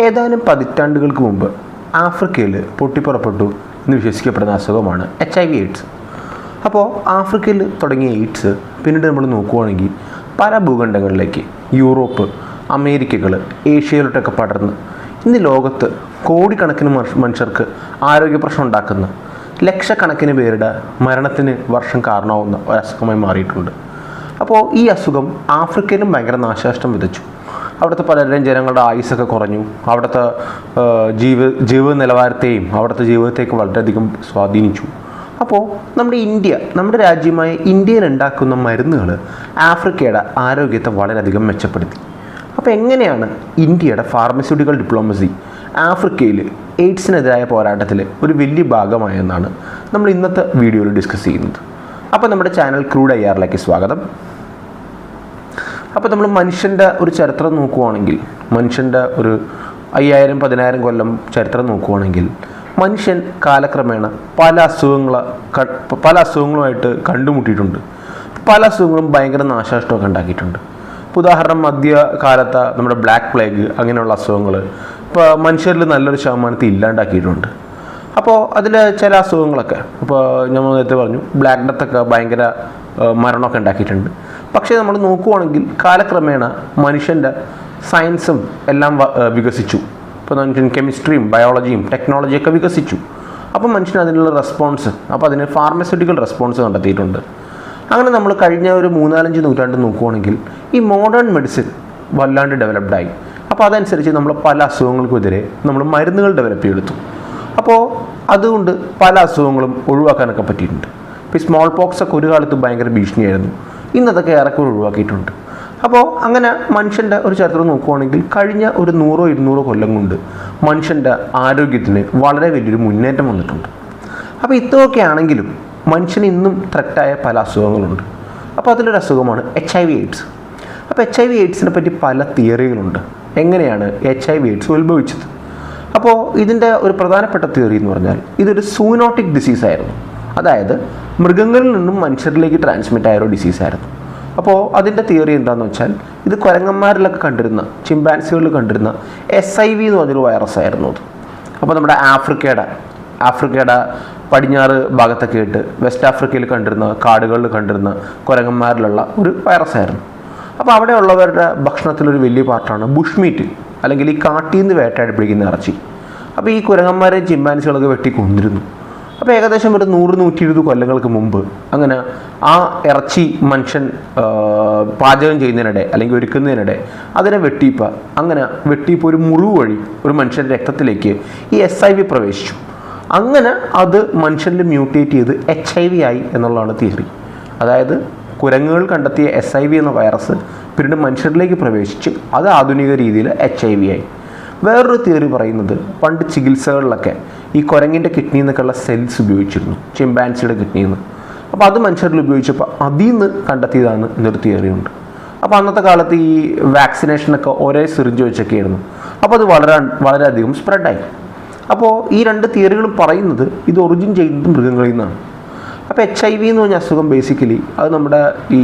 ഏതാനും പതിറ്റാണ്ടുകൾക്ക് മുമ്പ് ആഫ്രിക്കയിൽ പൊട്ടിപ്പുറപ്പെട്ടു എന്ന് വിശ്വസിക്കപ്പെടുന്ന അസുഖമാണ് എച്ച് ഐ വി എയ്ഡ്സ് അപ്പോൾ ആഫ്രിക്കയിൽ തുടങ്ങിയ എയ്ഡ്സ് പിന്നീട് നമ്മൾ നോക്കുവാണെങ്കിൽ പല ഭൂഖണ്ഡങ്ങളിലേക്ക് യൂറോപ്പ് അമേരിക്കകൾ ഏഷ്യയിലോട്ടൊക്കെ പടർന്ന് ഇന്ന് ലോകത്ത് കോടിക്കണക്കിന് മനുഷ്യർക്ക് ആരോഗ്യ പ്രശ്നം ഉണ്ടാക്കുന്ന ലക്ഷക്കണക്കിന് പേരുടെ മരണത്തിന് വർഷം കാരണമാവുന്ന ഒരു അസുഖമായി മാറിയിട്ടുണ്ട്. അപ്പോൾ ഈ അസുഖം ആഫ്രിക്കയിലും ഭയങ്കര നാശനഷ്ടം വിതച്ചു. അവിടുത്തെ പലരുടെയും ജനങ്ങളുടെ ആയുസ്സൊക്കെ കുറഞ്ഞു. അവിടുത്തെ ജീവ ജീവ നിലവാരത്തെയും അവിടുത്തെ ജീവിതത്തെയൊക്കെ വളരെയധികം സ്വാധീനിച്ചു. അപ്പോൾ നമ്മുടെ ഇന്ത്യ നമ്മുടെ രാജ്യമായ ഇന്ത്യയിൽ ഉണ്ടാക്കുന്ന മരുന്നുകൾ ആഫ്രിക്കയുടെ ആരോഗ്യത്തെ വളരെയധികം മെച്ചപ്പെടുത്തി. അപ്പോൾ എങ്ങനെയാണ് ഇന്ത്യയുടെ ഫാർമസ്യൂട്ടിക്കൽ ഡിപ്ലോമസി ആഫ്രിക്കയിൽ എയ്ഡ്സിനെതിരായ പോരാട്ടത്തിൽ ഒരു വലിയ ഭാഗമായെന്നാണ് നമ്മൾ ഇന്നത്തെ വീഡിയോയിൽ ഡിസ്കസ് ചെയ്യുന്നത്. അപ്പോൾ നമ്മുടെ ചാനൽ ക്രൂഡ് ഐ ആറിലേക്ക് സ്വാഗതം. അപ്പോൾ നമ്മൾ മനുഷ്യന്റെ ഒരു ചരിത്രം നോക്കുവാണെങ്കിൽ മനുഷ്യന്റെ ഒരു അയ്യായിരം പതിനായിരം കൊല്ലം ചരിത്രം നോക്കുവാണെങ്കിൽ മനുഷ്യൻ കാലക്രമേണ പല അസുഖങ്ങൾ പല അസുഖങ്ങളുമായിട്ട് കണ്ടുമുട്ടിയിട്ടുണ്ട്. പല അസുഖങ്ങളും ഭയങ്കര നാശനഷ്ടമൊക്കെ ഉണ്ടാക്കിയിട്ടുണ്ട്. ഇപ്പോൾ ഉദാഹരണം മധ്യകാലത്ത് നമ്മുടെ ബ്ലാക്ക് പ്ലേഗ് അങ്ങനെയുള്ള അസുഖങ്ങൾ ഇപ്പോൾ മനുഷ്യരിൽ നല്ലൊരു ശതമാനത്തിൽ ഇല്ലാണ്ടാക്കിയിട്ടുണ്ട്. അപ്പോൾ അതിൽ ചില അസുഖങ്ങളൊക്കെ ഇപ്പോൾ നമ്മൾ നേരത്തെ പറഞ്ഞു ബ്ലാക്ക് ഡെത്തൊക്കെ ഭയങ്കര മരണമൊക്കെ ഉണ്ടാക്കിയിട്ടുണ്ട്. പക്ഷേ നമ്മൾ നോക്കുവാണെങ്കിൽ കാലക്രമേണ മനുഷ്യന്റെ സയൻസും എല്ലാം വികസിച്ചു. ഇപ്പോൾ മനുഷ്യൻ കെമിസ്ട്രിയും ബയോളജിയും ടെക്നോളജിയൊക്കെ വികസിച്ചു. അപ്പം മനുഷ്യൻ അതിനുള്ള റെസ്പോൺസ് അപ്പോൾ അതിന് ഫാർമസ്യൂട്ടിക്കൽ റെസ്പോൺസ് കണ്ടെത്തിയിട്ടുണ്ട്. അങ്ങനെ നമ്മൾ കഴിഞ്ഞ ഒരു മൂന്നാലഞ്ച് നൂറ്റാണ്ട് നോക്കുവാണെങ്കിൽ ഈ മോഡേൺ മെഡിസിൻ വല്ലാണ്ട് ഡെവലപ്ഡായി. അപ്പോൾ അതനുസരിച്ച് നമ്മൾ പല അസുഖങ്ങൾക്കുമെതിരെ നമ്മൾ മരുന്നുകൾ ഡെവലപ്പ് ചെയ്തെടുത്തു. അപ്പോൾ അതുകൊണ്ട് പല അസുഖങ്ങളും ഒഴിവാക്കാനൊക്കെ പറ്റിയിട്ടുണ്ട്. ഇപ്പോൾ സ്മോൾ പോക്സ് ഒക്കെ ഒരു കാലത്ത് ഭയങ്കര ഭീഷണിയായിരുന്നു. ഇന്നതൊക്കെ ഏറെക്കുറെ ഒഴിവാക്കിയിട്ടുണ്ട്. അപ്പോൾ അങ്ങനെ മനുഷ്യന്റെ ഒരു ചരിത്രം നോക്കുവാണെങ്കിൽ കഴിഞ്ഞ ഒരു നൂറോ ഇരുന്നൂറോ കൊല്ലം കൊണ്ട് മനുഷ്യന്റെ ആരോഗ്യത്തിന് വളരെ വലിയൊരു മുന്നേറ്റം വന്നിട്ടുണ്ട്. അപ്പോൾ ഇത്രയൊക്കെ ആണെങ്കിലും മനുഷ്യന് ഇന്നും ത്രട്ടായ പല അസുഖങ്ങളുണ്ട്. അപ്പോൾ അതിലൊരു അസുഖമാണ് എച്ച് ഐ വി എയ്ഡ്സ് അപ്പോൾ എച്ച് ഐ വി എയ്ഡ്സിനെ പറ്റി പല തിയറികളുണ്ട്. എങ്ങനെയാണ് എച്ച് ഐ വി എയ്ഡ്സ് ഉത്ഭവിച്ചത്? അപ്പോൾ ഇതിന്റെ ഒരു പ്രധാനപ്പെട്ട തിയറി എന്ന് പറഞ്ഞാൽ ഇതൊരു സൂനോട്ടിക് ഡിസീസ് ആയിരുന്നു. അതായത് മൃഗങ്ങളിൽ നിന്നും മനുഷ്യരിലേക്ക് ട്രാൻസ്മിറ്റ് ആയ ഒരു ഡിസീസ് ആയിരുന്നു. അപ്പോൾ അതിന്റെ തിയറി എന്താണെന്ന് വെച്ചാൽ ഇത് കുരങ്ങന്മാരിലൊക്കെ കണ്ടിരുന്ന ചിമ്പാൻസികളിൽ കണ്ടിരുന്ന എസ് ഐ വി എന്ന് പറഞ്ഞൊരു വൈറസ് ആയിരുന്നു അത്. അപ്പോൾ നമ്മുടെ ആഫ്രിക്കയുടെ ആഫ്രിക്കയുടെ പടിഞ്ഞാറ് ഭാഗത്തൊക്കെ ആയിട്ട് വെസ്റ്റ് ആഫ്രിക്കയിൽ കണ്ടിരുന്ന കാടുകളിൽ കണ്ടിരുന്ന കുരങ്ങന്മാരിലുള്ള ഒരു വൈറസ് ആയിരുന്നു. അപ്പോൾ അവിടെയുള്ളവരുടെ ഭക്ഷണത്തിലൊരു വലിയ പാർട്ടാണ് ബുഷ്മീറ്റ് അല്ലെങ്കിൽ ഈ കാട്ടിൽ നിന്ന് വേട്ടയാടി പിടിക്കുന്ന ഇറച്ചി. അപ്പോൾ ഈ കുരങ്ങന്മാരെ ചിമ്പാൻസികളൊക്കെ വെട്ടി കൊന്നിരുന്നു അപ്പോൾ ഏകദേശം ഒരു നൂറ് നൂറ്റി ഇരുപത് കൊല്ലങ്ങൾക്ക് മുമ്പ് അങ്ങനെ ആ ഇറച്ചി മനുഷ്യൻ പാചകം ചെയ്യുന്നതിനിടെ അല്ലെങ്കിൽ ഒരുക്കുന്നതിനിടെ അതിനെ വെട്ടിപ്പ അങ്ങനെ വെട്ടിയിപ്പോൾ ഒരു മുറിവ് വഴി ഒരു മനുഷ്യന്റെ രക്തത്തിലേക്ക് ഈ എസ് ഐ വി പ്രവേശിച്ചു. അങ്ങനെ അത് മനുഷ്യനിൽ മ്യൂട്ടേറ്റ് ചെയ്ത് എച്ച് ഐ വി ആയി എന്നുള്ളതാണ് തിയറി അതായത് കുരങ്ങുകൾ കണ്ടെത്തിയ എസ് ഐ വി എന്ന വൈറസ് പിന്നീട് മനുഷ്യരിലേക്ക് പ്രവേശിച്ച് അത് ആധുനിക രീതിയിൽ എച്ച് ഐ വി ആയി. വേറൊരു തിയറി പറയുന്നത് പണ്ട് ചികിത്സകളിലൊക്കെ ഈ കുരങ്ങിന്റെ കിഡ്നിയിൽ നിന്നൊക്കെയുള്ള സെൽസ് ഉപയോഗിച്ചിരുന്നു. ചിമ്പാൻസിയുടെ കിഡ്നിയിൽ നിന്ന് അപ്പോൾ അത് മനുഷ്യരിൽ ഉപയോഗിച്ചപ്പോൾ അതിൽ നിന്ന് കണ്ടെത്തിയതാണ് നിർത്തി തിയറി അപ്പോൾ അന്നത്തെ കാലത്ത് ഈ വാക്സിനേഷനൊക്കെ ഒരേ സിറിഞ്ച് വെച്ചൊക്കെയായിരുന്നു. അപ്പോൾ അത് വളരെ വളരെയധികം സ്പ്രെഡായി അപ്പോൾ ഈ രണ്ട് തിയറികളും പറയുന്നത് ഇത് ഒറിജിൻ ചെയ്യുന്നത് മൃഗങ്ങളിൽ നിന്നാണ്. അപ്പോൾ എച്ച് ഐ വി എന്ന് പറഞ്ഞ അസുഖം ബേസിക്കലി അത് നമ്മുടെ ഈ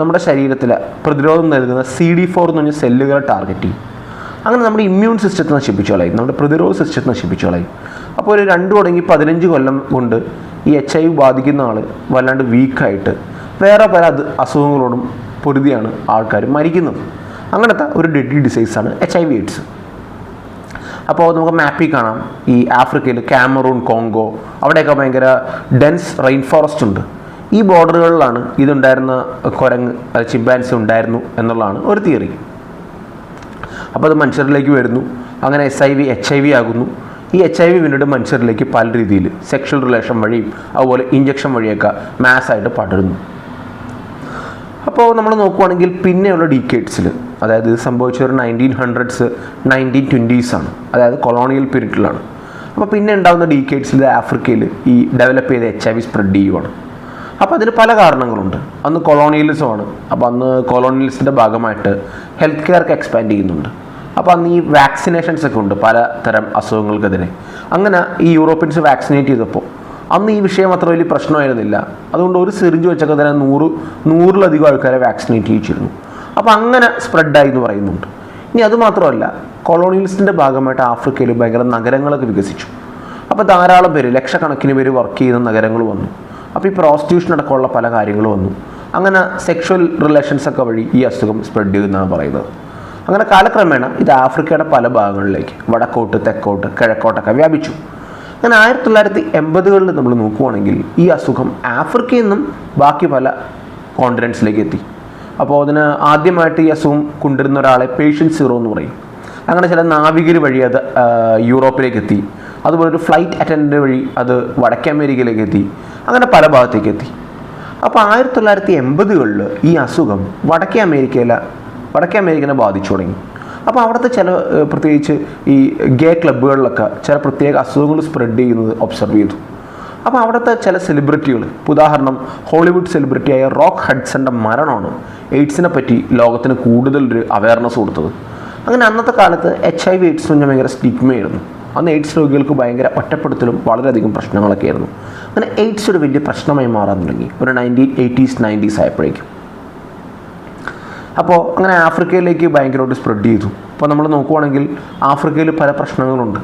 നമ്മുടെ ശരീരത്തിലെ പ്രതിരോധം നൽകുന്ന സി ഡി ഫോർ എന്ന് പറഞ്ഞ സെല്ലുകളെ ടാർഗറ്റ് ചെയ്യും. അങ്ങനെ നമ്മുടെ ഇമ്മ്യൂൺ സിസ്റ്റത്തെ നശിപ്പിച്ചോളായി നമ്മുടെ പ്രതിരോധ സിസ്റ്റത്തെ നശിപ്പിച്ചു കളയും. അപ്പോൾ ഒരു രണ്ട് തുടങ്ങി പതിനഞ്ച് കൊല്ലം കൊണ്ട് ഈ എച്ച് ഐ വി ബാധിക്കുന്ന ആൾ വല്ലാണ്ട് വീക്കായിട്ട് വേറെ പല അത് അസുഖങ്ങളോടും പൊരുതിയാണ് ആൾക്കാർ മരിക്കുന്നത്. അങ്ങനത്തെ ഒരു ഡെഡ്ലി ഡിസീസാണ് എച്ച് ഐ വി എയ്ഡ്സ് അപ്പോൾ നമുക്ക് മാപ്പിൽ കാണാം. ഈ ആഫ്രിക്കയിൽ കാമറൂൺ കോങ്കോ അവിടെയൊക്കെ ഭയങ്കര ഡെൻസ് റെയിൻ ഫോറസ്റ്റ് ഉണ്ട്. ഈ ബോർഡറുകളിലാണ് ഇതുണ്ടായിരുന്ന കുരങ്ങ് ചിമ്പാൻസ് ഉണ്ടായിരുന്നു എന്നുള്ളതാണ് ഒരു തിയറി അപ്പോൾ അത് മനുഷ്യരിലേക്ക് വരുന്നു. അങ്ങനെ S I V H I V ആകുന്നു. ഈ എച്ച് ഐ വി പിന്നീട് മനുഷ്യരിലേക്ക് പല രീതിയിൽ സെക്ഷൽ റിലേഷൻ വഴിയും അതുപോലെ ഇഞ്ചക്ഷൻ വഴിയൊക്കെ മാസ്സായിട്ട് പടരുന്നു. അപ്പോൾ നമ്മൾ നോക്കുവാണെങ്കിൽ പിന്നെയുള്ള ഡീക്കേഡ്സിൽ അതായത് ഇത് സംഭവിച്ച ഒരു നയന്റീൻ ഹൺഡ്രഡ്സ് നയന്റീൻ ട്വന്റീസാണ് അതായത് കൊളോണിയൽ പീരീഡിലാണ് അപ്പോൾ പിന്നെ ഉണ്ടാകുന്ന ഡീക്കേഡ്സിൽ ആഫ്രിക്കയിൽ ഈ ഡെവലപ്പ് ചെയ്ത എച്ച് ഐ വി സ്പ്രെഡ് ചെയ്യുവാണ്. അപ്പോൾ അതിന് പല കാരണങ്ങളുണ്ട്. അന്ന് കൊളോണിയലിസമാണ് അപ്പോൾ അന്ന് കൊളോണിയലിസത്തിന്റെ ഭാഗമായിട്ട് ഹെൽത്ത് കെയർക്ക് എക്സ്പാൻഡ് ചെയ്യുന്നുണ്ട്. അപ്പോൾ അന്ന് ഈ വാക്സിനേഷൻസ് ഒക്കെ ഉണ്ട് പലതരം അസുഖങ്ങൾക്കെതിരെ. അങ്ങനെ ഈ യൂറോപ്യൻസ് വാക്സിനേറ്റ് ചെയ്തപ്പോൾ അന്ന് ഈ വിഷയം അത്ര വലിയ പ്രശ്നമായിരുന്നില്ല. അതുകൊണ്ട് ഒരു സിറിഞ്ച് വെച്ചൊക്കെ തന്നെ നൂറ് നൂറിലധികം ആൾക്കാരെ വാക്സിനേറ്റ് ചെയ്യിച്ചിരുന്നു. അപ്പോൾ അങ്ങനെ സ്പ്രെഡായി എന്ന് പറയുന്നുണ്ട്. ഇനി അത് മാത്രമല്ല ഭാഗമായിട്ട് ആഫ്രിക്കയിൽ ഭയങ്കര നഗരങ്ങളൊക്കെ വികസിച്ചു. അപ്പോൾ ധാരാളം പേര് ലക്ഷക്കണക്കിന് പേര് വർക്ക് ചെയ്യുന്ന നഗരങ്ങൾ വന്നു. അപ്പോൾ ഈ പ്രോസ്റ്റിറ്റ്യൂഷൻ അടക്കമുള്ള പല കാര്യങ്ങൾ വന്നു. അങ്ങനെ സെക്ഷൽ റിലേഷൻസ് ഒക്കെ വഴി ഈ അസുഖം സ്പ്രെഡ് ചെയ്യുന്നതാണ് പറയുന്നത്. അങ്ങനെ കാലക്രമേണ ഇത് ആഫ്രിക്കയുടെ പല ഭാഗങ്ങളിലേക്ക് വടക്കോട്ട് തെക്കോട്ട് കിഴക്കോട്ടൊക്കെ വ്യാപിച്ചു. അങ്ങനെ ആയിരത്തി തൊള്ളായിരത്തി എൺപതുകളിൽ നമ്മൾ നോക്കുവാണെങ്കിൽ ഈ അസുഖം ആഫ്രിക്കയിൽ നിന്നും ബാക്കി പല കോണ്ടിനൻസിലേക്ക് എത്തി. അപ്പോൾ അതിന് ആദ്യമായിട്ട് ഈ അസുഖം കൊണ്ടുവരുന്ന ഒരാളെ പേഷ്യൻ സീറോ എന്ന് പറയും. അങ്ങനെ ചില നാവികർ വഴി അത് യൂറോപ്പിലേക്ക് എത്തി. അതുപോലെ ഒരു ഫ്ലൈറ്റ് അറ്റൻഡന്റ് വഴി അത് വടക്കേ അമേരിക്കയിലേക്ക് എത്തി. അങ്ങനെ പല ഭാഗത്തേക്ക് എത്തി. അപ്പോൾ ആയിരത്തി തൊള്ളായിരത്തി എൺപതുകളിൽ ഈ അസുഖം വടക്കേ അമേരിക്കയിലെ വടക്കേ അമേരിക്കനെ ബാധിച്ചു തുടങ്ങി. അപ്പോൾ അവിടുത്തെ ചില പ്രത്യേകിച്ച് ഈ ഗേ ക്ലബ്ബുകളിലൊക്കെ ചില പ്രത്യേക അസുഖങ്ങൾ സ്പ്രെഡ് ചെയ്യുന്നത് ഒബ്സർവ് ചെയ്തു. അപ്പോൾ അവിടുത്തെ ചില സെലിബ്രിറ്റികൾ ഉദാഹരണം ഹോളിവുഡ് സെലിബ്രിറ്റിയായ റോക്ക് ഹഡ്സന്റെ മരണമാണ് എയ്ഡ്സിനെ പറ്റി ലോകത്തിന് കൂടുതൽ ഒരു അവയർനെസ് കൊടുത്തത്. അങ്ങനെ അന്നത്തെ കാലത്ത് എച്ച് ഐ വി എയ്ഡ്സ് എന്ന് ഭയങ്കര സ്റ്റിഗ്മയായിരുന്നു അന്ന് എയ്ഡ്സ് രോഗികൾക്ക് ഭയങ്കര ഒറ്റപ്പെടുത്തലും വളരെയധികം പ്രശ്നങ്ങളൊക്കെ ആയിരുന്നു. അങ്ങനെ എയ്ഡ്സ് ഒരു വലിയ പ്രശ്നമായി മാറാൻ തുടങ്ങി. ഒരു നയന്റീൻ എയ്റ്റീസ് നയന്റീസ് ആയപ്പോഴേക്കും. അപ്പോൾ അങ്ങനെ ആഫ്രിക്കയിലേക്ക് ഭയങ്കരമായിട്ട് സ്പ്രെഡ് ചെയ്തു. അപ്പോൾ നമ്മൾ നോക്കുവാണെങ്കിൽ ആഫ്രിക്കയിൽ പല പ്രശ്നങ്ങളുണ്ട്.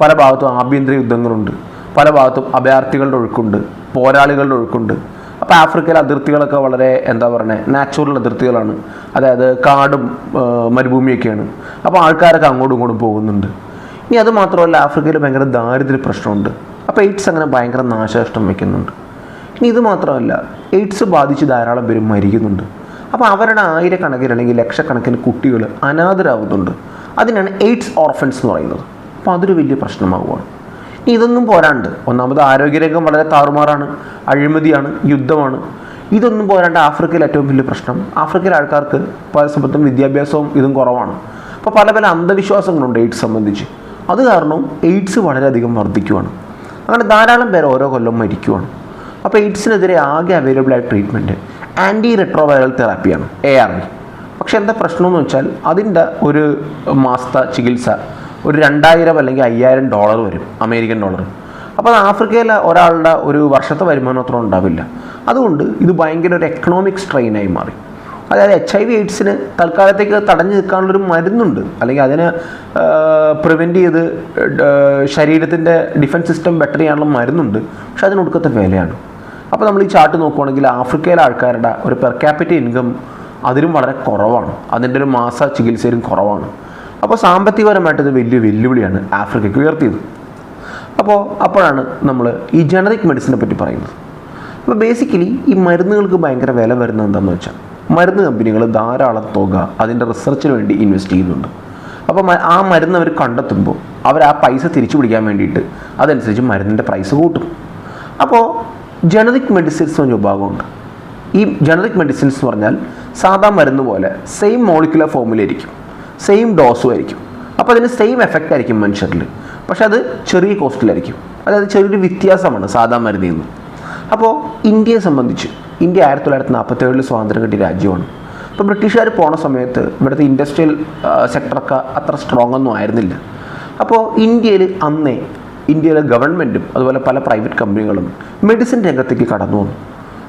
പല ഭാഗത്തും ആഭ്യന്തര യുദ്ധങ്ങളുണ്ട്. പല ഭാഗത്തും അഭയാർത്ഥികളുടെ ഒഴുക്കുണ്ട്. പോരാളികളുടെ ഒഴുക്കുണ്ട്. അപ്പോൾ ആഫ്രിക്കയിലെ അതിർത്തികളൊക്കെ വളരെ എന്താ പറയുക നാച്ചുറൽ അതിർത്തികളാണ്. അതായത് കാടും മരുഭൂമിയൊക്കെയാണ്. അപ്പോൾ ആൾക്കാരൊക്കെ അങ്ങോട്ടും ഇങ്ങോട്ടും പോകുന്നുണ്ട്. ഇനി അത് മാത്രമല്ല ആഫ്രിക്കയിൽ ഭയങ്കര ദാരിദ്ര്യ പ്രശ്നമുണ്ട്. അപ്പോൾ എയ്ഡ്സ് അങ്ങനെ ഭയങ്കര നാശനഷ്ടം വയ്ക്കുന്നുണ്ട്. ഇനി ഇത് മാത്രമല്ല എയ്ഡ്സ് ബാധിച്ച് ധാരാളം പേര് മരിക്കുന്നുണ്ട്. അപ്പോൾ അവരുടെ ആയിരക്കണക്കിന് അല്ലെങ്കിൽ ലക്ഷക്കണക്കിന് കുട്ടികൾ അനാഥരാകുന്നുണ്ട് അതിനാണ് എയ്ഡ്സ് ഓർഫൻസ് എന്ന് പറയുന്നത്. അപ്പോൾ അതൊരു വലിയ പ്രശ്നമാവുകയാണ്. ഇനി ഇതൊന്നും പോരാണ്ട് ഒന്നാമത് ആരോഗ്യരംഗം വളരെ താറുമാറാണ് അഴിമതിയാണ് യുദ്ധമാണ്. ഇതൊന്നും പോരാണ്ട് ആഫ്രിക്കയിൽ ഏറ്റവും വലിയ പ്രശ്നം. ആഫ്രിക്കയിലെ ആൾക്കാർക്ക് പല സമയത്തും വിദ്യാഭ്യാസവും ഇതും കുറവാണ്. അപ്പോൾ പല പല അന്ധവിശ്വാസങ്ങളുണ്ട് എയ്ഡ്സ് സംബന്ധിച്ച്. അത് കാരണം എയ്ഡ്സ് വളരെയധികം വർദ്ധിക്കുവാണ്. അങ്ങനെ ധാരാളം പേർ ഓരോ കൊല്ലം മരിക്കുവാണ്. അപ്പോൾ എയ്ഡ്സിനെതിരെ ആകെ അവൈലബിൾ ആയ ട്രീറ്റ്മെന്റ് ആന്റി റെട്രോവൈറൽ തെറാപ്പിയാണ് എ ആർ വി പക്ഷെ എന്താ പ്രശ്നമെന്ന് വെച്ചാൽ അതിന്റെ ഒരു മാസത്തെ ചികിത്സ ഒരു രണ്ടായിരം അല്ലെങ്കിൽ അയ്യായിരം ഡോളർ വരും അമേരിക്കൻ ഡോളർ. അപ്പോൾ അത് ആഫ്രിക്കയിലെ ഒരാളുടെ ഒരു വർഷത്തെ വരുമാനം അത്ര ഉണ്ടാവില്ല. അതുകൊണ്ട് ഇത് ഭയങ്കര ഒരു എക്കണോമിക് സ്ട്രെയിനായി മാറി. അതായത് എച്ച് ഐ വി എയ്ഡ്സിന് തൽക്കാലത്തേക്ക് തടഞ്ഞു നിൽക്കാനുള്ളൊരു മരുന്നുണ്ട്. അല്ലെങ്കിൽ അതിനെ പ്രിവെന്റ് ചെയ്ത് ശരീരത്തിന്റെ ഡിഫൻസ് സിസ്റ്റം ബെറ്റർ ചെയ്യാനുള്ള മരുന്നുണ്ട്. പക്ഷെ അതിനൊടുക്കത്തെ വിലയാണ്. അപ്പോൾ നമ്മൾ ഈ ചാർട്ട് നോക്കുവാണെങ്കിൽ ആഫ്രിക്കയിലെ ആൾക്കാരുടെ ഒരു പെർ ക്യാപിറ്റൽ ഇൻകം അതിലും വളരെ കുറവാണ്. അതിന്റെ ഒരു മാസ ചികിത്സയിലും കുറവാണ്. അപ്പോൾ സാമ്പത്തികപരമായിട്ട് ഇത് വലിയ വെല്ലുവിളിയാണ് ആഫ്രിക്കയ്ക്ക് ഉയർത്തിയത്. അപ്പോൾ അപ്പോഴാണ് നമ്മൾ ഈ ജനറിക് മെഡിസിനെ പറ്റി പറയുന്നത്. അപ്പോൾ ബേസിക്കലി ഈ മരുന്നുകൾക്ക് ഭയങ്കര വില വരുന്നത് എന്താണെന്ന് വെച്ചാൽ മരുന്ന് കമ്പനികൾ ധാരാളം തുക അതിന്റെ റിസർച്ചിന് വേണ്ടി ഇൻവെസ്റ്റ് ചെയ്യുന്നുണ്ട്. അപ്പോൾ ആ മരുന്ന് അവർ കണ്ടെത്തുമ്പോൾ അവർ ആ പൈസ തിരിച്ചു പിടിക്കാൻ വേണ്ടിയിട്ട് അതനുസരിച്ച് മരുന്നിന്റെ പ്രൈസ് കൂട്ടും. അപ്പോൾ ജനറിക് മെഡിസിൻസ് എന്ന വിഭാഗമുണ്ട്. ഈ ജനറിക് മെഡിസിൻസ് എന്ന് പറഞ്ഞാൽ സാധാ മരുന്ന് പോലെ സെയിം മോളിക്കുലർ ഫോമിലായിരിക്കും സെയിം ഡോസും ആയിരിക്കും. അപ്പോൾ അതിന് സെയിം എഫക്റ്റ് ആയിരിക്കും മനുഷ്യരിൽ പക്ഷെ അത് ചെറിയ കോസ്റ്റിലായിരിക്കും അതായത് ചെറിയൊരു വ്യത്യാസമാണ് സാധാ മരുന്നിൽ നിന്ന്. അപ്പോൾ ഇന്ത്യയെ സംബന്ധിച്ച് ഇന്ത്യ ആയിരത്തി തൊള്ളായിരത്തി നാൽപ്പത്തേഴിൽ സ്വാതന്ത്ര്യം കിട്ടിയ രാജ്യമാണ്. അപ്പോൾ ബ്രിട്ടീഷുകാർ പോണ സമയത്ത് ഇവിടുത്തെ ഇൻഡസ്ട്രിയൽ സെക്ടറൊക്കെ അത്ര സ്ട്രോങ് ഒന്നും ആയിരുന്നില്ല. അപ്പോൾ ഇന്ത്യയിൽ അന്നേ ഇന്ത്യയിലെ ഗവൺമെന്റും അതുപോലെ പല പ്രൈവറ്റ് കമ്പനികളും മെഡിസിൻ രംഗത്തേക്ക് കടന്നു വന്നു.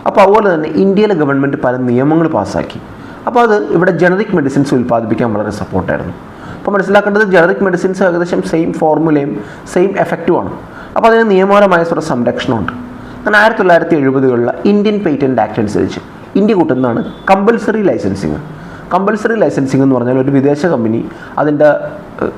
അപ്പോൾ അതുപോലെ തന്നെ ഇന്ത്യയിലെ ഗവൺമെന്റ് പല നിയമങ്ങൾ പാസ്സാക്കി. അപ്പോൾ അത് ഇവിടെ ജനറിക് മെഡിസിൻസ് ഉൽപ്പാദിപ്പിക്കാൻ വളരെ സപ്പോർട്ടായിരുന്നു അപ്പോൾ മനസ്സിലാക്കേണ്ടത് ജനറിക് മെഡിസിൻസ് ഏകദേശം സെയിം ഫോർമുലയും സെയിം എഫക്റ്റുമാണ് അപ്പോൾ അതിന് നിയമപരമായ സ്വര സംരക്ഷണമുണ്ട്. അങ്ങനെ ആയിരത്തി തൊള്ളായിരത്തി എഴുപതുകളിലെ ഇന്ത്യൻ പേറ്റന്റ് ആക്ട് അനുസരിച്ച് ഇന്ത്യ കൂട്ടുന്നതാണ് കമ്പൽസറി ലൈസൻസിങ് കമ്പൽസറി ലൈസൻസിങ് എന്ന് പറഞ്ഞാൽ ഒരു വിദേശ കമ്പനി അതിന്റെ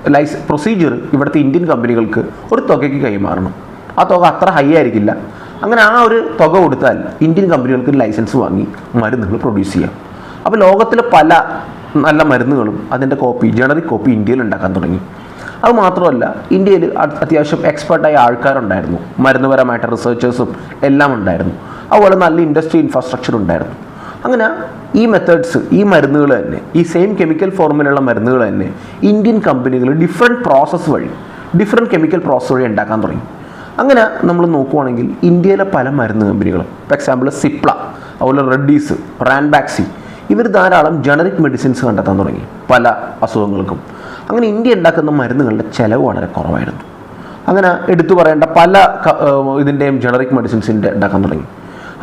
ലൈസ് പ്രൊസീജിയർ ഇവിടുത്തെ ഇന്ത്യൻ കമ്പനികൾക്ക് ഒരു തുകയ്ക്ക് കൈമാറണം. ആ തുക അത്ര ഹൈ ആയിരിക്കില്ല. അങ്ങനെ ആ ഒരു തുക കൊടുത്താൽ ഇന്ത്യൻ കമ്പനികൾക്ക് ലൈസൻസ് വാങ്ങി മരുന്നുകൾ പ്രൊഡ്യൂസ് ചെയ്യാം. അപ്പോൾ ലോകത്തിലെ പല നല്ല മരുന്നുകളും അതിന്റെ കോപ്പി ജനറിക് കോപ്പി ഇന്ത്യയിൽ ഉണ്ടാക്കാൻ തുടങ്ങി. അത് മാത്രമല്ല ഇന്ത്യയിൽ അത് അത്യാവശ്യം എക്സ്പെർട്ടായ ആൾക്കാരുണ്ടായിരുന്നു. മരുന്നുപരമായിട്ട് റിസർച്ചേഴ്സും എല്ലാം ഉണ്ടായിരുന്നു. അതുപോലെ നല്ല ഇൻഡസ്ട്രി ഇൻഫ്രാസ്ട്രക്ചർ ഉണ്ടായിരുന്നു. അങ്ങനെ ഈ മെത്തേഡ്സ് ഈ മരുന്നുകൾ തന്നെ ഈ സെയിം കെമിക്കൽ ഫോർമുലുള്ള മരുന്നുകൾ തന്നെ ഇന്ത്യൻ കമ്പനികൾ ഡിഫറെന്റ് പ്രോസസ്സ് വഴി ഡിഫറെന്റ് കെമിക്കൽ പ്രോസസ്സ് വഴി ഉണ്ടാക്കാൻ തുടങ്ങി. അങ്ങനെ നമ്മൾ നോക്കുവാണെങ്കിൽ ഇന്ത്യയിലെ പല മരുന്ന് കമ്പനികളും ഫോർ എക്സാമ്പിൾ സിപ്ല അതുപോലെ റെഡീസ് റാൻബാക്സി ഇവർ ധാരാളം ജനറിക് മെഡിസിൻസ് കണ്ടെത്താൻ തുടങ്ങി പല അസുഖങ്ങൾക്കും. അങ്ങനെ ഇന്ത്യ ഉണ്ടാക്കുന്ന മരുന്നുകളുടെ ചിലവ് വളരെ കുറവായിരുന്നു. അങ്ങനെ എടുത്തു പറയേണ്ട പല ഇതിന്റെയും ജനറിക് മെഡിസിൻസിന്റെ ഉണ്ടാക്കാൻ തുടങ്ങി.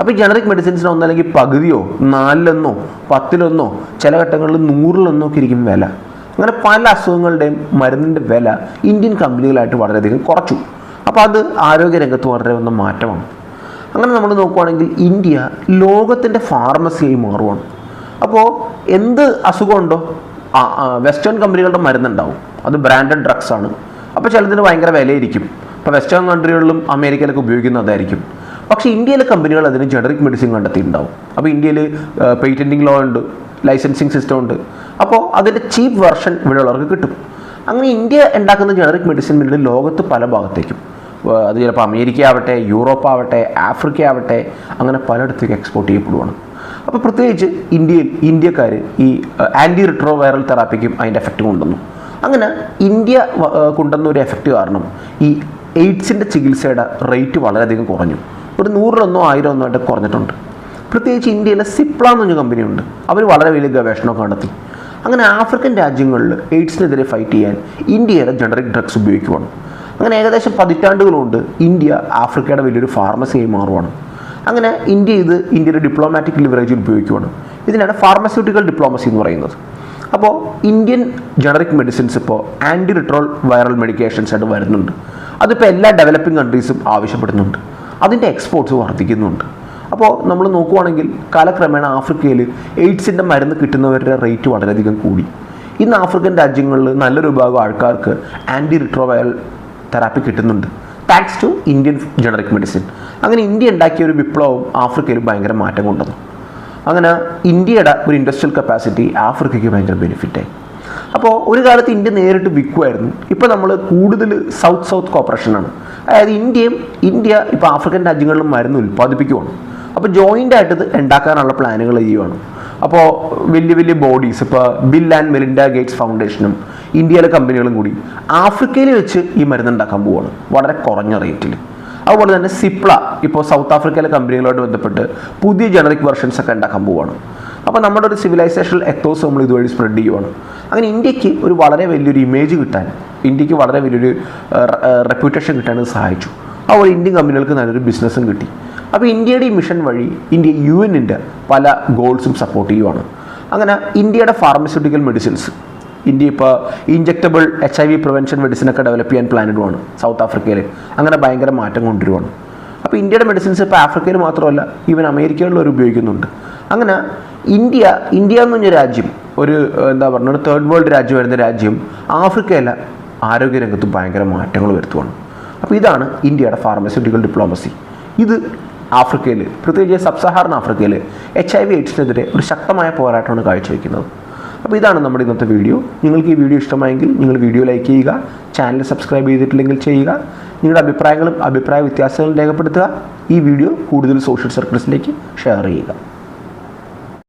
അപ്പോൾ ജനറിക് മെഡിസിൻസിന് ഒന്നല്ലെങ്കിൽ പകുതിയോ നാലിലൊന്നോ പത്തിലൊന്നോ ചില ഘട്ടങ്ങളിൽ നൂറിലൊന്നോ ഒക്കെ ഇരിക്കും വില. അങ്ങനെ പല അസുഖങ്ങളുടെയും മരുന്നിന്റെ വില ഇന്ത്യൻ കമ്പനികളായിട്ട് വളരെയധികം കുറച്ചു. അപ്പോൾ അത് ആരോഗ്യരംഗത്ത് വളരെ വന്ന മാറ്റമാണ്. അങ്ങനെ നമ്മൾ നോക്കുവാണെങ്കിൽ ഇന്ത്യ ലോകത്തിന്റെ ഫാർമസിയായി മാറുവാണ്. അപ്പോൾ എന്ത് അസുഖമുണ്ടോ വെസ്റ്റേൺ കമ്പനികളുടെ മരുന്നുണ്ടാവും. അത് ബ്രാൻഡഡ് ഡ്രഗ്സ് ആണ്. അപ്പോൾ ചിലതിന് ഭയങ്കര വിലയിരിക്കും. ഇപ്പോൾ വെസ്റ്റേൺ കൺട്രികളിലും അമേരിക്കയിലൊക്കെ ഉപയോഗിക്കുന്നതായിരിക്കും പക്ഷേ ഇന്ത്യയിലെ കമ്പനികൾ അതിന് ജനറിക് മെഡിസിൻ കണ്ടെത്തിയിട്ടുണ്ടാവും. അപ്പോൾ ഇന്ത്യയിൽ പേറ്റന്റിംഗ് ലോ ഉണ്ട് ലൈസൻസിങ് സിസ്റ്റം ഉണ്ട്. അപ്പോൾ അതിന്റെ ചീപ്പ് വെർഷൻ ഇവിടെയുള്ളവർക്ക് കിട്ടും. അങ്ങനെ ഇന്ത്യ ഉണ്ടാക്കുന്ന ജനറിക് മെഡിസിൻ പിന്നീട് ലോകത്ത് പല ഭാഗത്തേക്കും. അത് ചിലപ്പോൾ അമേരിക്ക ആവട്ടെ യൂറോപ്പ് ആവട്ടെ ആഫ്രിക്ക ആവട്ടെ അങ്ങനെ പലയിടത്തേക്ക് എക്സ്പോർട്ട് ചെയ്യപ്പെടുവാണ്. അപ്പോൾ പ്രത്യേകിച്ച് ഇന്ത്യയിൽ ഇന്ത്യക്കാർ ഈ ആന്റി റിട്രോ വൈറൽ തെറാപ്പിക്കും അതിന്റെ എഫക്റ്റ് കൊണ്ടുവന്നു. അങ്ങനെ ഇന്ത്യ കൊണ്ടുവന്ന ഒരു എഫക്റ്റ് കാരണം ഈ എയ്ഡ്സിന്റെ ചികിത്സയുടെ റേറ്റ് വളരെയധികം കുറഞ്ഞു. ഒരു നൂറിലൊന്നോ ആയിരം ഒന്നോ ആയിട്ട് കുറഞ്ഞിട്ടുണ്ട്. പ്രത്യേകിച്ച് ഇന്ത്യയിലെ സിപ്ല എന്ന് പറഞ്ഞ കമ്പനിയുണ്ട്. അവർ വളരെ വലിയ ഗവേഷണമൊക്കെ നടത്തി. അങ്ങനെ ആഫ്രിക്കൻ രാജ്യങ്ങളിൽ എയ്ഡ്സിനെതിരെ ഫൈറ്റ് ചെയ്യാൻ ഇന്ത്യയിലെ ജനറിക് ഡ്രഗ്സ് ഉപയോഗിക്കുവാണ്. അങ്ങനെ ഏകദേശം പതിറ്റാണ്ടുകളുണ്ട് ഇന്ത്യ ആഫ്രിക്കയുടെ വലിയൊരു ഫാർമസിയായി മാറുവാണ്. അങ്ങനെ ഇന്ത്യ ഇത് ഇന്ത്യയുടെ ഡിപ്ലോമാറ്റിക് ലിവറേജിൽ ഉപയോഗിക്കുവാണ്. ഇതിനാണ് ഫാർമസ്യൂട്ടിക്കൽ ഡിപ്ലോമസി എന്ന് പറയുന്നത്. അപ്പോൾ ഇന്ത്യൻ ജനറിക് മെഡിസിൻസ് ഇപ്പോൾ ആന്റി റിട്രോൾ വൈറൽ മെഡിക്കേഷൻസ് ആയിട്ട് വരുന്നുണ്ട്. അതിപ്പോൾ എല്ലാ ഡെവലപ്പിംഗ് കൺട്രീസും ആവശ്യപ്പെടുന്നുണ്ട്. അതിന്റെ എക്സ്പോർട്ട്സ് വർദ്ധിക്കുന്നുണ്ട് അപ്പോൾ നമ്മൾ നോക്കുവാണെങ്കിൽ കാലക്രമേണ ആഫ്രിക്കയിൽ എയ്ഡ്സിന്റെ മരുന്ന് കിട്ടുന്നവരുടെ റേറ്റ് വളരെയധികം കൂടി. ഇന്ന് ആഫ്രിക്കൻ രാജ്യങ്ങളിൽ നല്ലൊരു വിഭാഗം ആൾക്കാർക്ക് ആന്റി റിട്രോവയൽ തെറാപ്പി കിട്ടുന്നുണ്ട്. Thanks to Indian generic medicine അങ്ങനെ ഇന്ത്യ ഉണ്ടാക്കിയ ഒരു വിപ്ലവം ആഫ്രിക്കയിൽ ഭയങ്കര മാറ്റം കൊണ്ടുവന്നു. അങ്ങനെ ഇന്ത്യയുടെ ഒരു ഇൻഡസ്ട്രിയൽ കപ്പാസിറ്റി ആഫ്രിക്കയ്ക്ക് ഭയങ്കര ബെനിഫിറ്റായി അപ്പോൾ ഒരു കാലത്ത് ഇന്ത്യ നേരിട്ട് വിൽക്കുമായിരുന്നു ഇപ്പോൾ നമ്മൾ കൂടുതൽ സൗത്ത് സൗത്ത് കോപ്പറേഷനാണ് അതായത് ഇന്ത്യയും ഇന്ത്യ ഇപ്പോൾ ആഫ്രിക്കൻ രാജ്യങ്ങളിലും മരുന്ന് ഉൽപ്പാദിപ്പിക്കുവാണ്. അപ്പോൾ ജോയിന്റ് ആയിട്ട് ഉണ്ടാക്കാനുള്ള പ്ലാനുകൾ ചെയ്യുവാണ്. അപ്പോൾ വലിയ വലിയ ബോഡീസ് ഇപ്പോൾ ബിൽ ആൻഡ് മെലിൻഡ ഗേറ്റ്സ് ഫൗണ്ടേഷനും ഇന്ത്യയിലെ കമ്പനികളും കൂടി ആഫ്രിക്കയിൽ വെച്ച് ഈ മരുന്ന് ഉണ്ടാക്കാൻ പോവുകയാണ് വളരെ കുറഞ്ഞ റേറ്റിൽ അതുപോലെ തന്നെ സിപ്ല ഇപ്പോൾ സൗത്ത് ആഫ്രിക്കയിലെ കമ്പനികളുമായിട്ട് ബന്ധപ്പെട്ട് പുതിയ ജനറിക് വെർഷൻസ് ഒക്കെ ഉണ്ടാക്കാൻ പോവുകയാണ് അപ്പോൾ നമ്മുടെ ഒരു സിവിലൈസേഷൻ എത്തോസ് നമ്മൾ ഇതുവഴി സ്പ്രെഡ് ചെയ്യുവാണ്. അങ്ങനെ ഇന്ത്യയ്ക്ക് ഒരു വളരെ വലിയൊരു ഇമേജ് കിട്ടാൻ ഇന്ത്യയ്ക്ക് വളരെ വലിയൊരു റെപ്യൂട്ടേഷൻ കിട്ടാൻ സഹായിച്ചു. അതുപോലെ ഇന്ത്യൻ കമ്പനികൾക്ക് നല്ലൊരു ബിസിനസ്സും കിട്ടി. അപ്പോൾ ഇന്ത്യയുടെ ഈ മിഷൻ വഴി ഇന്ത്യ യു എന്നിന്റെ പല ഗോൾസും സപ്പോർട്ട് ചെയ്യുവാണ്. അങ്ങനെ ഇന്ത്യയുടെ ഫാർമസ്യൂട്ടിക്കൽ മെഡിസിൻസ് ഇന്ത്യ ഇപ്പോൾ injectable H I V prevention മെഡിസിനൊക്കെ develop ചെയ്യാൻ പ്ലാനിടുവാണ് സൗത്ത് ആഫ്രിക്കയിൽ അങ്ങനെ ഭയങ്കര മാറ്റം കൊണ്ടുവരുവാണ്. അപ്പോൾ ഇന്ത്യയുടെ മെഡിസിൻസ് ഇപ്പോൾ ആഫ്രിക്കയിൽ മാത്രമല്ല ഈവൻ അമേരിക്കയിലുള്ളവർ ഉപയോഗിക്കുന്നുണ്ട്. അങ്ങനെ ഇന്ത്യ ഇന്ത്യ എന്ന് പറഞ്ഞ രാജ്യം ഒരു എന്താ പറഞ്ഞ ഒരു തേർഡ് വേൾഡ് രാജ്യം വരുന്ന രാജ്യം ആഫ്രിക്കയിലെ ആരോഗ്യരംഗത്ത് ഭയങ്കര മാറ്റങ്ങൾ വരുത്തുവാണ്. അപ്പോൾ ഇതാണ് ഇന്ത്യയുടെ ഫാർമസ്യൂട്ടിക്കൽ ഡിപ്ലോമസി ഇത് ആഫ്രിക്കയിൽ പ്രത്യേകിച്ച് സബ് സഹാറൻ ആഫ്രിക്കയിൽ എച്ച് ഐ വി എയ്ഡ്സിനെതിരെ ഒരു ശക്തമായ പോരാട്ടമാണ് കാഴ്ചവെക്കുന്നത്. അപ്പോൾ ഇതാണ് നമ്മുടെ ഇന്നത്തെ വീഡിയോ. നിങ്ങൾക്ക് ഈ വീഡിയോ ഇഷ്ടമായെങ്കിൽ നിങ്ങൾ വീഡിയോ ലൈക്ക് ചെയ്യുക ചാനൽ സബ്സ്ക്രൈബ് ചെയ്തിട്ടില്ലെങ്കിൽ ചെയ്യുക നിങ്ങളുടെ അഭിപ്രായങ്ങളും അഭിപ്രായ വ്യത്യാസങ്ങളും രേഖപ്പെടുത്തുക ഈ വീഡിയോ കൂടുതൽ സോഷ്യൽ സർക്കിൾസിലേക്ക് ഷെയർ ചെയ്യുക.